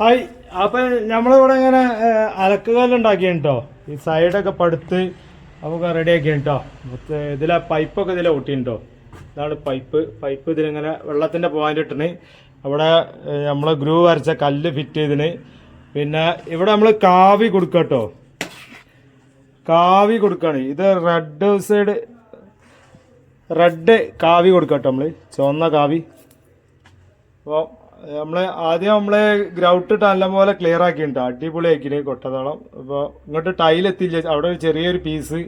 Hi അപ്പൊ നമ്മളിവിടെ ഇങ്ങനെ അലക്കുകല്ല് ഉണ്ടാക്കിട്ടോ ഈ സൈഡൊക്കെ പടുത്ത് നമുക്ക് റെഡി ആക്കിട്ടോ ഇതിലെ പൈപ്പൊക്കെ ഇതിലെ ഒട്ടിട്ടോ ഇതാണ് പൈപ്പ്. പൈപ്പ് ഇതിലിങ്ങനെ വെള്ളത്തിന്റെ പോയിന്റ് ഇട്ടിന്. അവിടെ നമ്മൾ ഗ്രൂ വരച്ച കല്ല് ഫിറ്റ് ചെയ്തിന്. പിന്നെ ഇവിടെ നമ്മൾ കാവി കൊടുക്കട്ടോ. കാവി കൊടുക്കാണ്. ഇത് റെഡ് സൈഡ് റെഡ് കാവി കൊടുക്കട്ടോ നമ്മൾ ചുവന്ന കാവി. അപ്പോൾ നമ്മൾ ആദ്യം നമ്മൾ ഗ്രൗട്ട് നല്ലപോലെ ക്ലിയർ ആക്കിയിട്ടുണ്ട്. അടിപൊളി ആക്കിയിട്ട് കൊട്ടതളം. അപ്പോൾ ഇങ്ങോട്ട് ടൈൽ എത്തിയില്ല. അവിടെ ഒരു ചെറിയൊരു പീസ്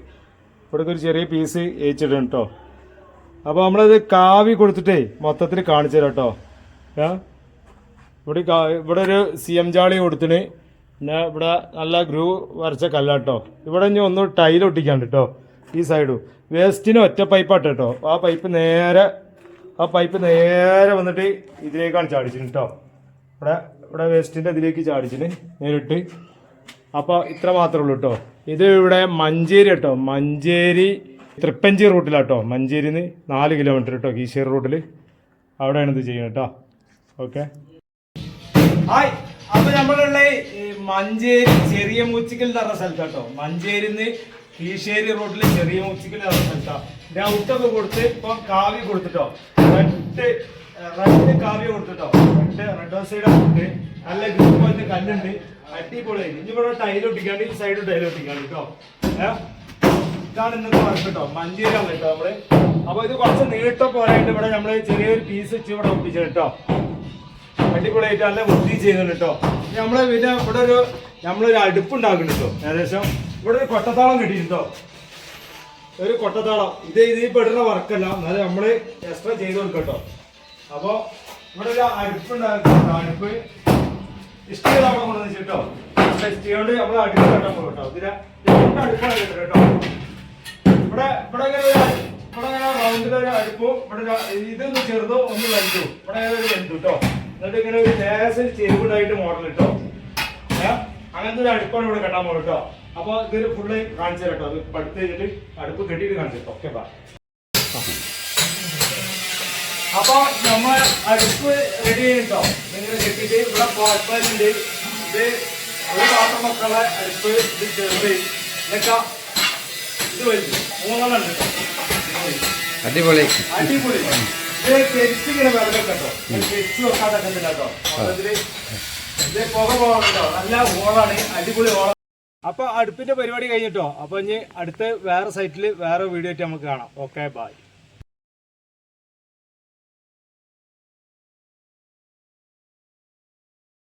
ഇവിടെ ഒരു ചെറിയ പീസ് ഏച്ചിട്ടുണ്ട് കേട്ടോ അപ്പോൾ നമ്മളത് കാവി കൊടുത്തിട്ടേ മൊത്തത്തിൽ കാണിച്ചു തരാം കേട്ടോ ഇവിടെ ഇവിടെ ഒരു സി എം ജാളി കൊടുത്തിന്. പിന്നെ ഇവിടെ നല്ല ഗ്രൂ വരച്ച കല്ലാട്ടോ ഇവിടെ ഇനി ഒന്ന് ടൈൽ ഒട്ടിക്കാണ്ട് കേട്ടോ ഈ സൈഡും വേസ്റ്റിന് ഒറ്റ പൈപ്പാട്ട് കേട്ടോ ആ പൈപ്പ് നേരെ ആ പൈപ്പ് നേരെ വന്നിട്ട് ഇതിലേക്കാണ് ചാടിച്ചിന് കേട്ടോ ഇവിടെ ഇവിടെ വേസ്റ്റിന്റെ ഇതിലേക്ക് ചാടിച്ചിന്. നേരിട്ട്. അപ്പോൾ ഇത്ര മാത്രമേ ഉള്ളൂ കേട്ടോ ഇത് ഇവിടെ മഞ്ചേരി കേട്ടോ മഞ്ചേരി തൃപ്പഞ്ചി റൂട്ടിലാട്ടോ മഞ്ചേരിന്ന് നാല് കിലോമീറ്റർ കേട്ടോ കീശേരി റൂട്ടിൽ അവിടെയാണ് ഇത് ചെയ്യുന്നത് കേട്ടോ ഓക്കെ ഹായ്. അപ്പൊ നമ്മളുള്ള മഞ്ചേരി ചെറിയ മൂച്ചിക്കൽ എന്ന് പറഞ്ഞ സ്ഥലത്ത് കേട്ടോ മഞ്ചേരിന്ന് കീശ്ശേരി റോഡിലെ ചെറിയ മൂച്ചിക്കൽ ഡൗട്ടൊക്കെ കൊടുത്ത് ഇപ്പൊ കാവ്യ കൊടുത്തിട്ടോ. റെഡ് റെഡ് കാവ്യ കൊടുത്തിട്ടോ. റെഡ് റെഡ് സൈഡ് കൊടുത്ത് നല്ല ഗ്രൂപ്പ് പോലത്തെ കല്ലുണ്ട്. അടിപൊളി ഇനി ഇവിടെ ടൈൽ ഒട്ടിക്കാണ്ട് ഈ സൈഡ് ടൈൽ ഒട്ടിക്കാണ്ട് കേട്ടോ ഇതാണ് ഇന്നത്തെ വർക്ക് കേട്ടോ മഞ്ചേരിയാണ് കേട്ടോ നമ്മൾ. അപ്പൊ ഇത് കുറച്ച് നീട്ടം പോരായിട്ട് ഇവിടെ നമ്മൾ ചെറിയൊരു പീസ് വെച്ച് ഇവിടെ ഒപ്പിച്ചു കേട്ടോ അടിപൊളിയായിട്ട് നല്ല വൃത്തി ചെയ്യുന്നുണ്ട് കേട്ടോ നമ്മളെ പിന്നെ ഇവിടെ ഒരു നമ്മളൊരു അടുപ്പ് ഉണ്ടാക്കുന്നുണ്ട് ഏകദേശം ഇവിടെ ഒരു കൊട്ടത്താളം കിട്ടിയിട്ടുണ്ടോ? ഒരു കൊട്ടത്താളം. ഇത് ഇത് പെടുന്ന വർക്കല്ല. എന്നാലും നമ്മൾ എക്സ്ട്രാ ചെയ്ത് കൊടുക്കട്ടോ. അപ്പോൾ അപ്പൊ ഇവിടെ ഒരു അടുപ്പ് അരിപ്പ് അടുപ്പ് ഇഷ്ടം അവിടെ കൊണ്ടുവന്ന് വെച്ചിട്ടോ. ഇഷ്ടം കൊണ്ട് നമ്മൾ അടുപ്പ് കെട്ടാൻ പോകും കേട്ടോ ഇതിന് അടുപ്പാണ് കേട്ടോ. ഇവിടെ ഇവിടെ ഇങ്ങനെ ഇവിടെ ഇങ്ങനെ റൗണ്ടിൽ ഒരു അടുപ്പും ഇവിടെ ഇതൊന്ന് ചെറുതോ ഒന്ന് വലുതും. ഇവിടെ ഒരു വലുതും കേട്ടോ. എന്നിട്ട് ഇങ്ങനെ ഒരു ലേസിൽ ചെരുവുണ്ടായിട്ട് മോഡൽ കേട്ടോ? അങ്ങനത്തെ ഒരു അടുപ്പാണ് ഇവിടെ കെട്ടാൻ പോകും കേട്ടോ അപ്പൊ ഇതൊരു ഫുള്ള് കാണിച്ചു തരട്ടോ കേട്ടോ അത് പടുത്ത് കഴിഞ്ഞിട്ട് അടുപ്പ് കെട്ടിയിട്ട് കാണിച്ചു ഓക്കെ ബാ അപ്പൊ നമ്മൾ അടുപ്പ് റെഡി ചെയ്തിട്ടോ. നിങ്ങൾ കെട്ടിയിട്ട് ഇവിടെ പോയിട്ട് ഇത് ഒരു പാത്രം മക്കളെ അടുപ്പ് ഇത് ചെറുത്. ഇതൊക്കെ ഇത് വലിച്ചു മൂന്നെണ്ണം ഉണ്ട് അടിപൊളി. അടിപൊളി. ഇത് തെരിച്ചിങ്ങനെ ഇങ്ങനെ കേട്ടോ തെരിച്ച് വെക്കാതെ കേട്ടോ മൊത്തത്തിൽ ഇത് പുക പോകണം കേട്ടോ നല്ല ഓളാണ്. അടിപൊളി ഓളം അപ്പൊ അടുപ്പിന്റെ പരിപാടി കഴിഞ്ഞിട്ടോ? അപ്പൊ ഇനി അടുത്ത വേറെ സൈറ്റിൽ വേറെ വീഡിയോ ആയിട്ട് നമുക്ക് കാണാം. Okay bye